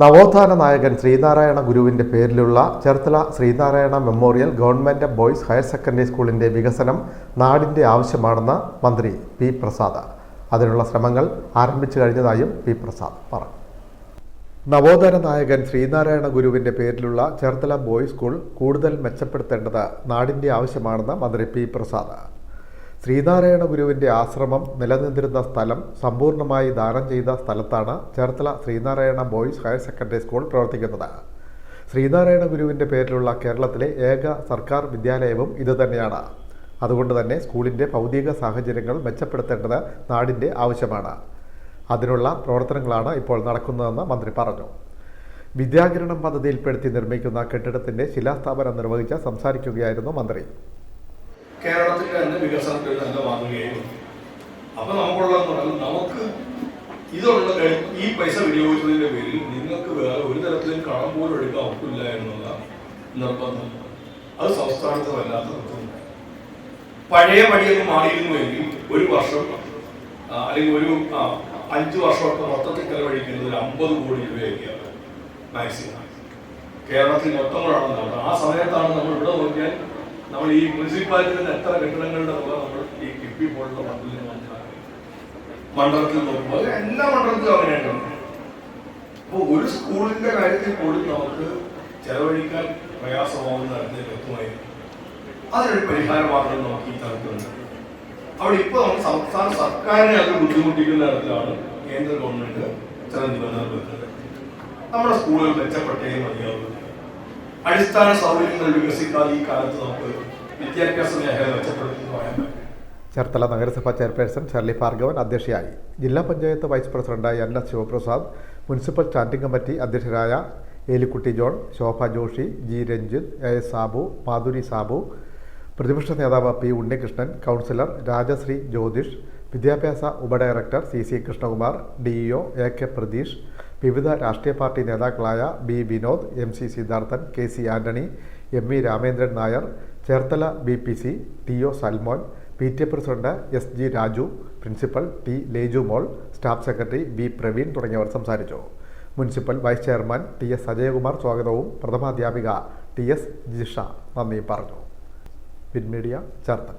നവോത്ഥാന നായകൻ ശ്രീനാരായണ ഗുരുവിന്റെ പേരിലുള്ള Cherthala Sreenarayana memorial government boys higher secondary സ്കൂളിന്റെ വികസനം നാടിന്റെ ആവശ്യമാണെന്ന് മന്ത്രി പി പ്രസാദ്. അതിനുള്ള ശ്രമങ്ങൾ ആരംഭിച്ചു കഴിഞ്ഞതായും പി പ്രസാദ് പറഞ്ഞു. നവോത്ഥാന നായകൻ ശ്രീനാരായണ ഗുരുവിന്റെ പേരിലുള്ള ചേർത്തല ബോയ്സ് സ്കൂൾ കൂടുതൽ മെച്ചപ്പെടുത്തേണ്ടത് നാടിന്റെ ആവശ്യമാണെന്ന് മന്ത്രി പി പ്രസാദ്. ശ്രീനാരായണ ഗുരുവിന്റെ ആശ്രമം നിലനിന്നിരുന്ന സ്ഥലം സമ്പൂർണമായി ദാനം ചെയ്ത സ്ഥലത്താണ് Cherthala Sreenarayana boys higher secondary school പ്രവർത്തിക്കുന്നത്. ശ്രീനാരായണ ഗുരുവിന്റെ പേരിലുള്ള കേരളത്തിലെ ഏക സർക്കാർ വിദ്യാലയവും ഇതുതന്നെയാണ് അതുകൊണ്ട് തന്നെ സ്കൂളിന്റെ ഭൗതിക സാഹചര്യങ്ങൾ മെച്ചപ്പെടുത്തേണ്ടത് നാടിന്റെ ആവശ്യമാണ്. അതിനുള്ള പ്രവർത്തനങ്ങളാണ് ഇപ്പോൾ നടക്കുന്നതെന്ന് മന്ത്രി പറഞ്ഞു. വിദ്യാകിരണം പദ്ധതിയിൽപ്പെടുത്തി നിർമ്മിക്കുന്ന കെട്ടിടത്തിന്റെ ശിലാസ്ഥാപനം നിർവഹിച്ച് സംസാരിക്കുകയായിരുന്നു മന്ത്രി. കേരളത്തിൽ തന്നെ വികസനത്തിൽ തന്നെ വാങ്ങുകയും അപ്പൊ നമുക്കുള്ളതെന്ന് പറഞ്ഞാൽ നമുക്ക് ഇതുള്ള ഈ പൈസ വിനിയോഗിച്ചതിന്റെ പേരിൽ നിങ്ങൾക്ക് വേറെ ഒരു തരത്തിലും കടം പോലും എടുക്കാൻ ഒക്കില്ല എന്നുള്ള നിർബന്ധം. അത് സംസ്ഥാനത്ത് വല്ലാത്ത നിർബന്ധം. പഴയ പടിയൊക്കെ മാറിയിരുന്നുവെങ്കിൽ ഒരു വർഷം അല്ലെങ്കിൽ ഒരു അഞ്ച് വർഷമൊക്കെ മൊത്തത്തിൽ ചെലവഴിക്കുന്നത് ഒരു അമ്പത് കോടി രൂപയൊക്കെയാണ് മാക്സിമം കേരളത്തിൽ മൊത്തം കൂടാണ് ആ സമയത്താണ് നമ്മൾ ഇവിടെ നോക്കിയാൽ നമ്മൾ ഈ മുനിസിപ്പാലിറ്റിയുടെ എത്ര കെട്ടിടങ്ങളുടെ തുക നമ്മൾ ഈ കിഫ്ബി പോലുള്ള മണ്ഡലത്തിൽ മണ്ഡലത്തിൽ നോക്കുമ്പോൾ എല്ലാ മണ്ഡലത്തിലും അങ്ങനെയാണ് അപ്പോൾ ഒരു സ്കൂളിന്റെ കാര്യത്തിൽ പോലും നമുക്ക് ചെലവഴിക്കാൻ പ്രയാസമാവുന്ന തരത്തിൽ വ്യക്തമായി അതിനൊരു പരിഹാര മാർഗം നമുക്ക് ഈ തരത്തിലുണ്ട് അവിടെ ഇപ്പോൾ നമ്മൾ സംസ്ഥാന സർക്കാരിനെ അത് ബുദ്ധിമുട്ടിക്കുന്ന തരത്തിലാണ് കേന്ദ്ര ഗവൺമെന്റ് ചില നിബന്ധനകൾ വെക്കുന്നത്. നമ്മുടെ സ്കൂളുകൾ മെച്ചപ്പെട്ടേ മതിയാവുള്ളൂ. അടിസ്ഥാന സൗകര്യങ്ങൾ വികസിക്കാതെ ഈ കാലത്ത് നമുക്ക് വിദ്യാഭ്യാസ മേഖല മെച്ചപ്പെടുത്തുന്നു ചേർത്തല നഗരസഭാ ചെയർപേഴ്സൺ ഷെർലി ഭാർഗവൻ അധ്യക്ഷയായി. ജില്ലാ പഞ്ചായത്ത് വൈസ് പ്രസിഡന്റായി N S Sivaprasad municipal standing committee അധ്യക്ഷരായ Elikutty John Shobha Joshy G Ranjith A S Sabu Madhuri Sabu പ്രതിപക്ഷ നേതാവ് പി ഉണ്ണികൃഷ്ണൻ കൗൺസിലർ രാജശ്രീ ജ്യോതിഷ് വിദ്യാഭ്യാസ ഉപഡയറക്ടർ C C Krishnakumar D E A K Pratheesh വിവിധ രാഷ്ട്രീയ പാർട്ടി നേതാക്കളായ B Vinod M C Sidharthan K C Antony M V Ramendran Nair Cherthala B P C T O Salmon P T A president S G Raju principal T Leju Mol staff secretary B Praveen തുടങ്ങിയവർ സംസാരിച്ചു. Municipal vice chairman T S Ajayakumar സ്വാഗതവും പ്രഥമാധ്യാപിക T S Jisha നന്ദി പറഞ്ഞു. വിൻമീഡിയ ചേർത്തല.